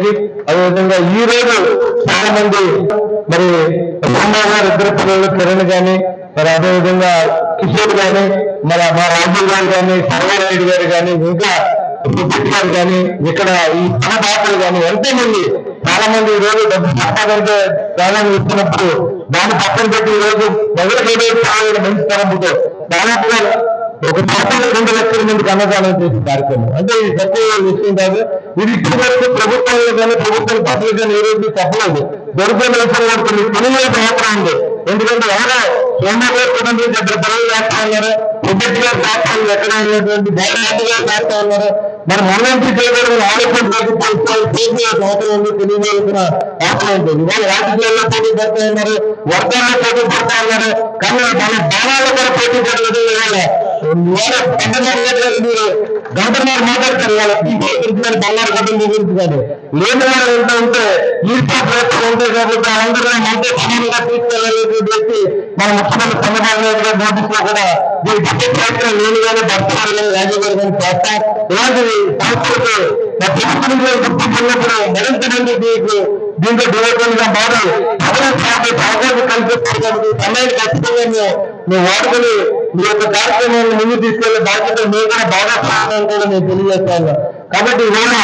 గారికి అదేవిధంగా ఈ రోజు చాలా మంది మరి రామారావు గారు ఇద్దరు పిల్లలు కిరణ్ కానీ మరి అదేవిధంగా కిషోర్ కానీ మరి మా రాజీవ్ గారు కానీ సర్వారెడ్డి గారు కానీ ఇంకా గారు కానీ ఇక్కడ ఈ దాతలు కానీ ఎంతో మంది చాలా మంది ఈ రోజు డబ్బు సంపాదంటే ప్రాణాలు ఇస్తున్నప్పుడు దాన్ని పక్కన పెట్టి ఈ రోజు మొదలు మంచి తరంపుతో దాదాపుగా ఒక శాతం రెండు లక్షల మందికి అన్నదానం చేసే కార్యక్రమం. అంటే ఈ తక్కువ విషయం కాదు ఇది ఇప్పటి వరకు ప్రభుత్వంలో కానీ ప్రభుత్వం పద్ధతులు కానీ ఏ రోజు చెప్పలేదు. దొరికిన విషయం పడుతుంది తెలియదు మాత్రం ఉంది. ఎందుకంటే ఎవరో? సోమవారం కుటుంబం ఇద్దరు పనులు చేస్తా ఉన్నారు. సుబ్బెట్టి గారు చేస్తా ఉన్నారు ఎక్కడ ఉన్నటువంటి బాగా చేస్తా ఉన్నారు. మరి మన నుంచి చేయడం ఆలోచన చేసే అవసరం ఉంది. తెలియజేయాల్సిన అవసరం ఉంటుంది. ఇవాళ రాజకీయాల్లో పోటీ పడుతూ ఉన్నారు. వర్గాల్లో పోటీ పడుతూ ఉన్నారు. కానీ మన బాణాల్లో కూడా పోటీ పడలేదు ఇవాళ ఇవాళ చంద్రబాబు నాయుడు గారు మీరు గవర్నర్ మాట్లాడతారు వాళ్ళ గురించి గురించి కానీ లేని వాళ్ళు వెళ్తూ ఉంటే ప్రయత్నం ఉంటాయి కాబట్టి మంచి మన ముఖ్యమంత్రి చంద్రబాబు నాయుడు గారు కూడా ప్రయత్నం కానీ రాజీవ్ గారు కానీ ఇలాంటి గుర్తించినప్పుడు మరింత మంది దీనికి దీంట్లో డెవలప్మెంట్గా మారి కాబట్టి సమయాన్ని ఖచ్చితంగా మేము వాడుకొని మీ యొక్క కార్యక్రమాన్ని ముందు తీసుకెళ్ళే బాధ్యత మేము కూడా బాగా చేస్తామని కూడా నేను తెలియజేస్తాను కాబట్టి ఇవాళ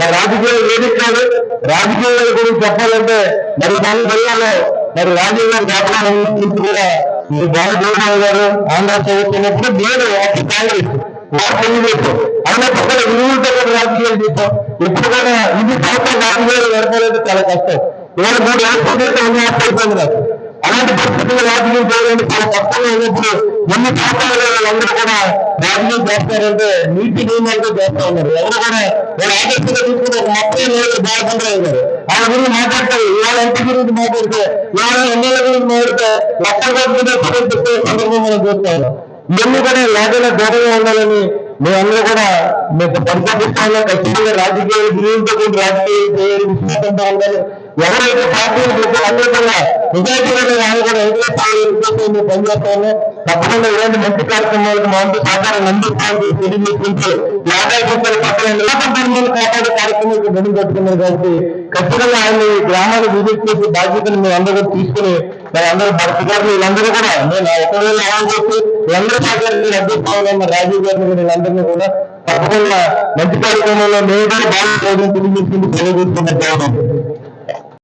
మరి రాజకీయాలు ఏది కాదు. రాజకీయాల గురించి చెప్పాలంటే మరి దాని జిల్లాలో మరి రాజీవ్ గారి వ్యాపారం గురించి కూడా మీరు బాలజోగరావు గారు ఆంధ్ర చదువుతున్నప్పుడు నేను ఒక కాంగ్రెస్ తెలుగుదేశం. అయినా పక్కన విలువలతో కూడా రాజకీయాలు చేస్తాం ఎప్పుడు కూడా ఇది సంవత్సరం రాజకీయాలు నడపలేదు చాలా కష్టం. ఇవాళ మూడు ఏర్పడితే అన్ని ఏర్పడిపోయింది ఎలాంటి పరిస్థితులు రాజకీయం చేయాలంటే చాలా కష్టంగా ఎన్ని సంవత్సరాలు అందరూ కూడా రాజకీయం చేస్తారంటే నీటి నియమాలతో చేస్తా ఉన్నారు. ఎవరు కూడా వాళ్ళు ఆదర్శంగా తీసుకుంటే ఒక మొత్తం లేదు బాధపడలేదు గారు ఆయన గురించి మాట్లాడతారు ఇవాళ ఎంపీ గురించి మాట్లాడితే ఇవాళ ఎన్నెల గురించి మాట్లాడితే లక్షల కోట్ల చెప్పే సందర్భం మనం చూస్తాము ఇవన్నీ కూడా లేకుండా దూరంగా ఉండాలని మేమందరూ కూడా మీకు పరిపాలిస్తాను ఖచ్చితంగా రాజకీయాలు గురించి రాజకీయాలు చేయాలి ఎవరైతే పార్టీలు చేస్తే అందరూ కూడా నిజాయితీగా వాళ్ళు కూడా ఎదుర్కోవాలి ఉద్దేశం మేము పనిచేస్తాము తప్పకుండా ఇలాంటి మంచి కార్యక్రమాలకు మాకు వంతు సహకారం అందిస్తామని తెలియజేసుకుంటూ యాభై పక్కన నిలబడ్డాన్ని కాపాడే కార్యక్రమాలకు బెడి కట్టుకున్నారు కాబట్టి ఖచ్చితంగా ఆయన గ్రామాన్ని విజిట్ చేసే బాధ్యతను మేము అందరూ తీసుకుని మరి అందరూ భర్త వీళ్ళందరూ కూడా నేను ఒకవేళ ఆన్ చేసి వీళ్ళందరూ సహకారం అడ్డిస్తామన్న రాజీవ్ గారిని వీళ్ళందరినీ కూడా తప్పకుండా మంచి కార్యక్రమంలో మేము కూడా బాగా తెలియజేసుకుంటూ తెలియజేసుకున్న